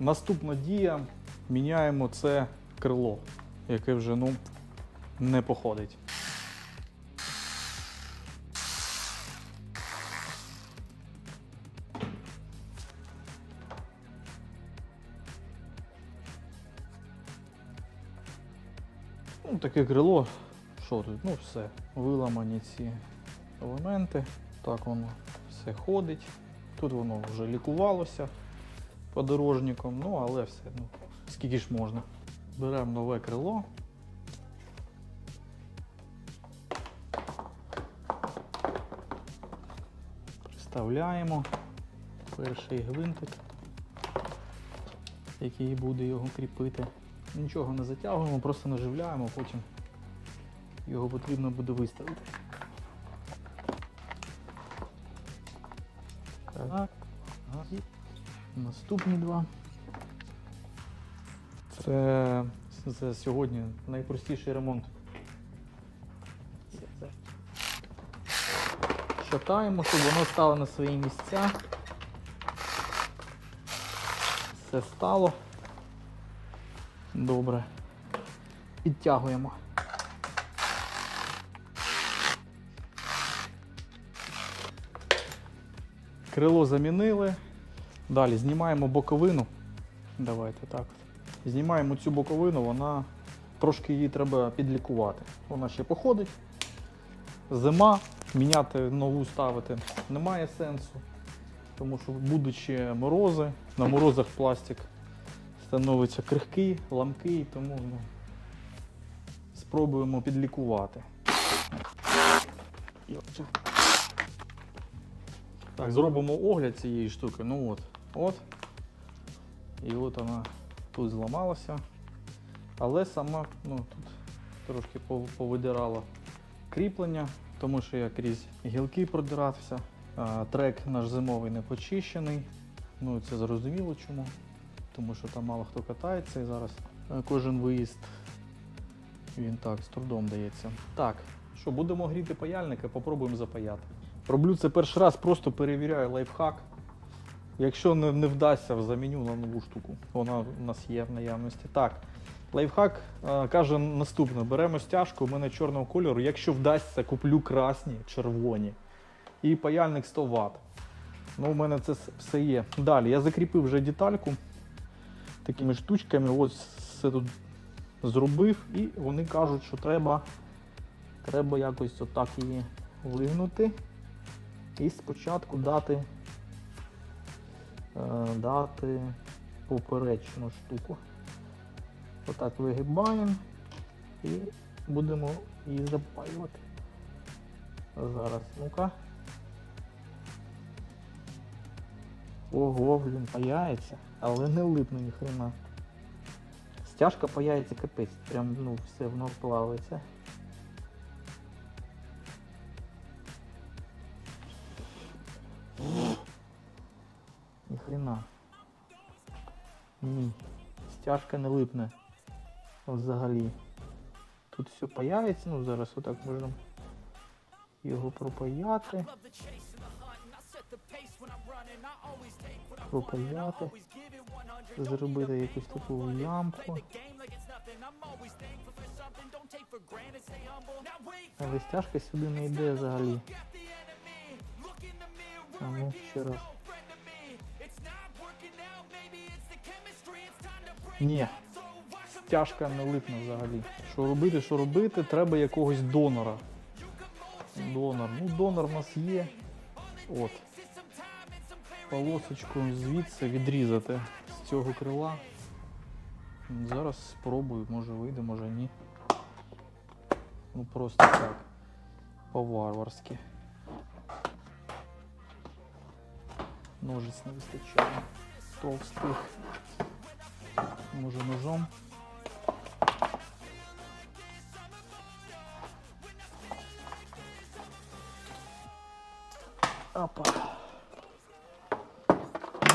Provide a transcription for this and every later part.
Наступна дія. Міняємо це крило, яке вже ну, не походить. Ну, таке крило. Що тут? Ну все. Виламані ці елементи. Так воно все ходить. Тут воно вже лікувалося подорожником, ну але все. Ну, скільки ж можна. Беремо нове крило. Приставляємо перший гвинтик, який буде його кріпити. Нічого не затягуємо, просто наживляємо, потім його потрібно буде виставити. Так. Наступні два. Це, це сьогодні найпростіший ремонт. Шатаємо, щоб воно стало на свої місця. Все стало. Добре. Підтягуємо. Крило замінили. Далі знімаємо боковину. Давайте так. Знімаємо цю боковину, вона трошки її треба підлікувати. Вона ще походить. Зима, міняти нову ставити немає сенсу. Тому що будучи морози, на морозах пластик становиться крихкий, ламкий, тому ну, спробуємо підлікувати. Так, зробимо огляд цієї штуки. Ну от, от. І от вона тут зламалася. Але сама ну, тут трошки повидирала кріплення, тому що я крізь гілки продирався. Трек наш зимовий не почищений. Ну це зрозуміло чому. Тому що там мало хто катається і зараз е, кожен виїзд він так з трудом дається. Так, що будемо гріти паяльника, попробуємо запаяти. Роблю це перший раз, просто перевіряю лайфхак. Якщо не, не вдасться, заміню на нову штуку. Вона у нас є в наявності. Так, лайфхак е, каже наступне: беремо стяжку, у мене чорного кольору. Якщо вдасться, куплю красні, червоні. І паяльник 100 Вт. Ну, у мене це все є. Далі я закріпив вже детальку такими штучками. Ось все тут зробив, і вони кажуть, що треба, треба якось отак її вигнути. І спочатку дати, дати поперечну штуку. Отак вигибаємо і будемо її запаювати. Зараз, ну-ка. Ого, блін, паяється, але не липне ніхрена. Стяжка паяється капець, прям ну все воно плавиться. Ніхрена. Ні. Стяжка не липне. Взагалі. Тут все паяється, ну зараз отак можна його пропаяти. Пропаяти. Зробити якусь таку ямку. Але стяжка сюди не йде взагалі. А ну, ще раз. Ні. Стяжка не липне взагалі. Що робити, що робити? Треба якогось донора. Донор. Ну, донор у нас є. От. Полосочку звідси відрізати з цього крила. Зараз спробую, може вийде, може ні. Ну просто так. По-варварськи. Ножиць не вистачає. Товстих. Може ножом. Опа.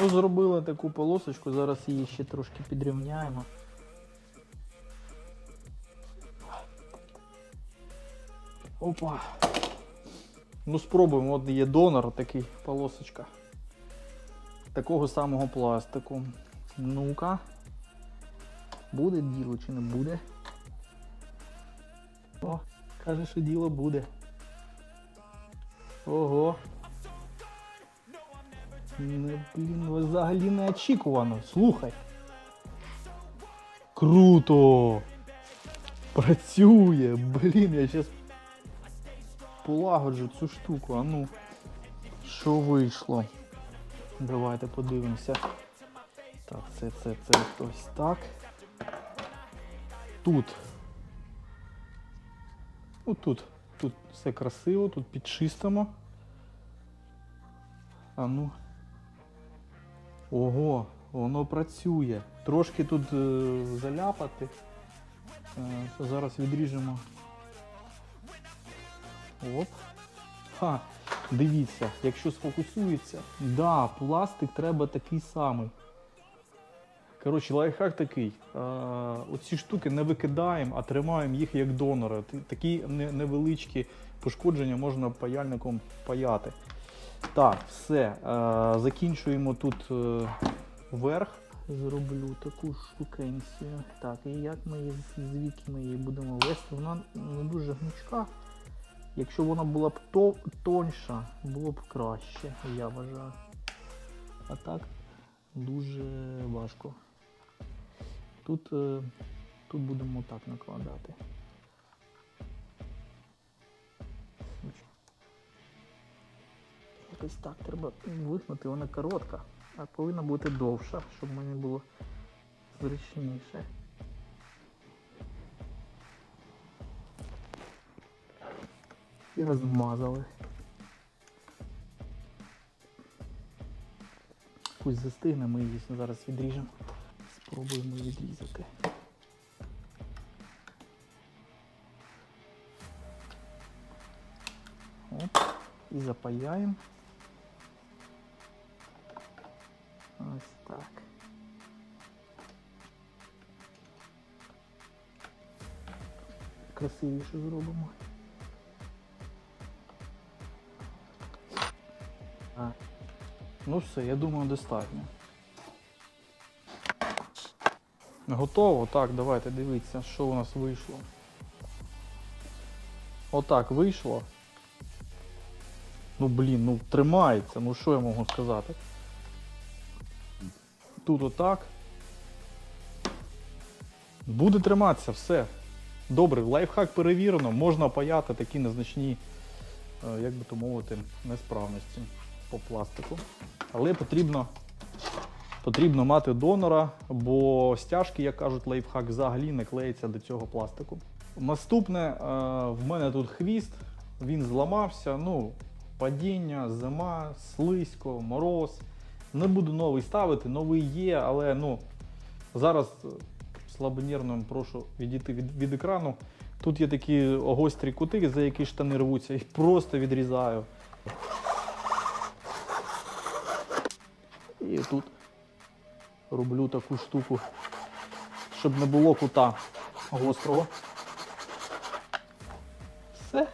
Ну, зробили таку полосочку, зараз її ще трошки підрівняємо. Опа. Ну, спробуємо, от є донор такий полосочка. Такого самого пластику. Ну-ка. Буде діло чи не буде? О, каже, що діло буде. Ого. Не, блін, взагалі не очікувано. Слухай. Круто! Працює! Блін, я зараз полагоджу цю штуку. А ну, що вийшло? Давайте подивимося. Так, це, це, це ось так. Тут. Ну тут. Тут все красиво, тут підчистимо. А ну. Ого, воно працює. Трошки тут е, заляпати. Е, зараз відріжемо. Оп. Ха, дивіться, якщо сфокусується, да, пластик треба такий самий. Коротше, лайфхак такий. Оці штуки не викидаємо, а тримаємо їх як донори. Такі невеличкі пошкодження можна паяльником паяти. Так, все. Закінчуємо тут е, верх. Зроблю таку штукенцію. Так, і як ми її звідки ми її будемо вести? Вона не дуже гнучка. Якщо вона була б то, тоньша, було б краще, я вважаю. А так дуже важко. Тут, е, тут будемо так накладати. Якось так треба вигнути, вона коротка, а повинна бути довша, щоб мені було зручніше. І розмазали. Пусть застигне, ми її зараз відріжемо. Спробуємо відрізати. Оп. І запаяємо. Ось так. Красивіше зробимо. А. Ну все, я думаю, достатньо. Готово? Так, давайте дивіться, що у нас вийшло. Отак вийшло. Ну блін, ну тримається, ну що я можу сказати? Тут отак. Буде триматися, все. Добре, лайфхак перевірено, можна паяти такі незначні, е, як би то мовити, несправності по пластику. Але потрібно, потрібно мати донора, бо стяжки, як кажуть, лайфхак взагалі не клеїться до цього пластику. Наступне, е, в мене тут хвіст, він зламався. Ну, падіння, зима, слизько, мороз. Не буду новий ставити, новий є, але ну, зараз е, слабонервним прошу відійти від, від екрану. Тут є такі гострі кути, за які штани рвуться, їх просто відрізаю. І тут роблю таку штуку, щоб не було кута гострого. Все.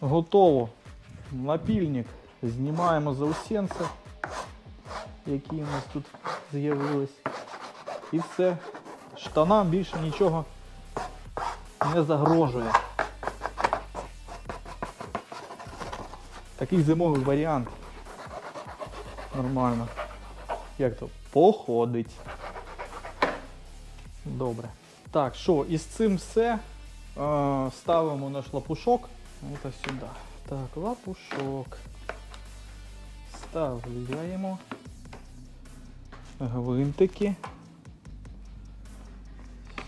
Готово. Напільник знімаємо заусенці, які у нас тут з'явились. І все. Штанам більше нічого не загрожує. Такий зимовий варіант. Нормально. Як то? Походить. Добре. Так, що, із цим все. Е, ставимо наш лапушок. Ось сюди. Так, лапушок. Вставляємо гвинтики.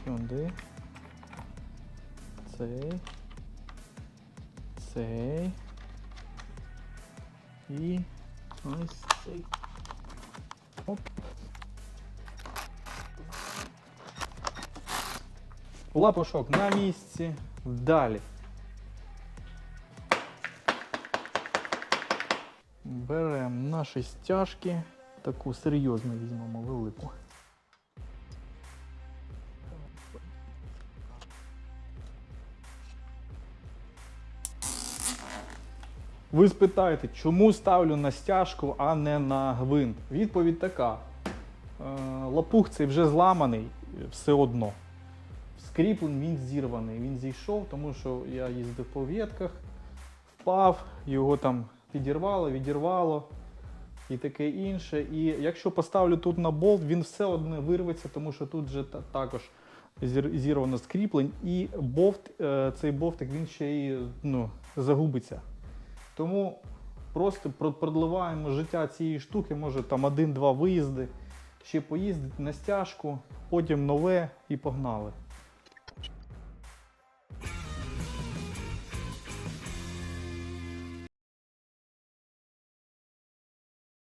Сюди. Цей. Цей. І ось цей. Оп. Лапушок на місці. Далі. Беремо наші стяжки. Таку серйозну візьмемо велику. Ви спитаєте, чому ставлю на стяжку, а не на гвинт? Відповідь така: Е, лопух цей вже зламаний все одно. Скріплен він зірваний. Він зійшов, тому що я їздив по ветках, впав, його там підірвало, відірвало і таке інше. І якщо поставлю тут на болт, він все одно вирветься, тому що тут же також зірвано скріплень, і болт, е, цей болтик він ще й ну, загубиться. Тому просто продливаємо життя цієї штуки, може там один-два виїзди, ще поїздити на стяжку, потім нове і погнали.